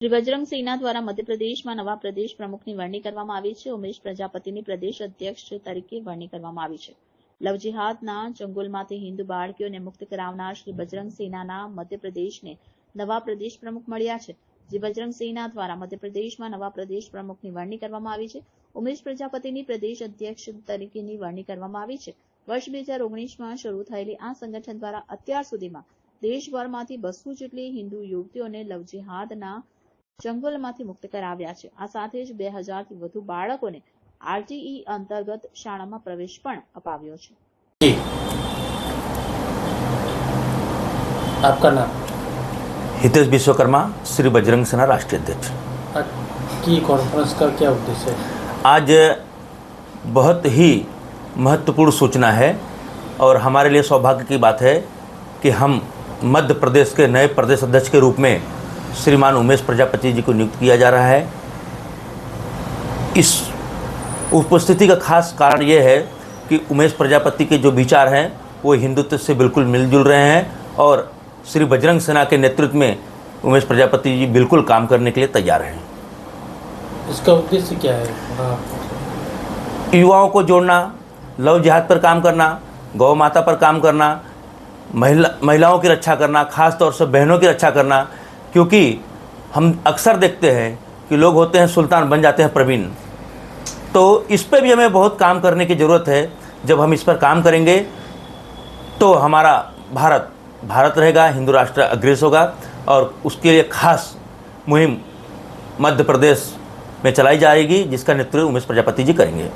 શ્રી બજરંગ સિંહના દ્વારા મધ્યપ્રદેશમાં નવા પ્રદેશ પ્રમુખની વરણી કરવામાં આવી છે. ઉમેશ પ્રજાપતિની પ્રદેશ અધ્યક્ષ તરીકે વરણી કરવામાં આવી છે. લવ જિહાદના હિન્દુ બાળકીઓને મુક્ત કરાવનાર શ્રી બજરંગ સિંહના મધ્યપ્રદેશને નવા પ્રદેશ પ્રમુખ મળ્યા છે. જે બજરંગ સિંહના દ્વારા મધ્યપ્રદેશમાં નવા પ્રદેશ પ્રમુખની વરણી કરવામાં આવી છે. ઉમેશ પ્રજાપતિની પ્રદેશ અધ્યક્ષ તરીકેની વરણી કરવામાં આવી છે. વર્ષ બે હજાર ઓગણીસમાં શરૂ થયેલી આ સંગઠન દ્વારા અત્યાર સુધીમાં દેશભરમાંથી બસો જેટલી હિન્દુ યુવતીઓને લવ જિહાદના ચંગુલમાંથી મુક્ત કરાવ્યા છે આ સાથે જ બે હજારથી વધુ બાળકોને આરટીઈ અંતર્ગત શાળામાં પ્રવેશ પણ અપાવ્યો છે जी आपका नाम हितेश विश्वकर्मा श्री बजरंग सेना राष्ट्रीय अध्यक्ष आज की कॉन्फ्रेंस का क्या उद्देश्य है आज बहुत ही महत्वपूर्ण सूचना है और हमारे लिए सौभाग्य की बात है कि हम मध्य प्रदेश के नए प्रदेश अध्यक्ष के रूप में श्रीमान उमेश प्रजापति जी को नियुक्त किया जा रहा है। इस उपस्थिति का खास कारण ये है कि उमेश प्रजापति के जो विचार हैं वो हिंदुत्व से बिल्कुल मिलजुल रहे हैं और श्री बजरंग सेना के नेतृत्व में उमेश प्रजापति जी बिल्कुल काम करने के लिए तैयार हैं। इसका उद्देश्य क्या है? युवाओं को जोड़ना लव जिहाद पर काम करना गौ माता पर काम करना महिला महिलाओं की रक्षा करना खास तौर से बहनों की रक्षा करना क्योंकि हम अक्सर देखते हैं कि लोग होते हैं सुल्तान, बन जाते हैं प्रवीण। तो इस पर भी हमें बहुत काम करने की ज़रूरत है। जब हम इस पर काम करेंगे तो हमारा भारत भारत रहेगा, हिंदू राष्ट्र अग्रेस होगा और उसके लिए खास मुहिम मध्य प्रदेश में चलाई जाएगी, जिसका नेतृत्व उमेश प्रजापति जी करेंगे।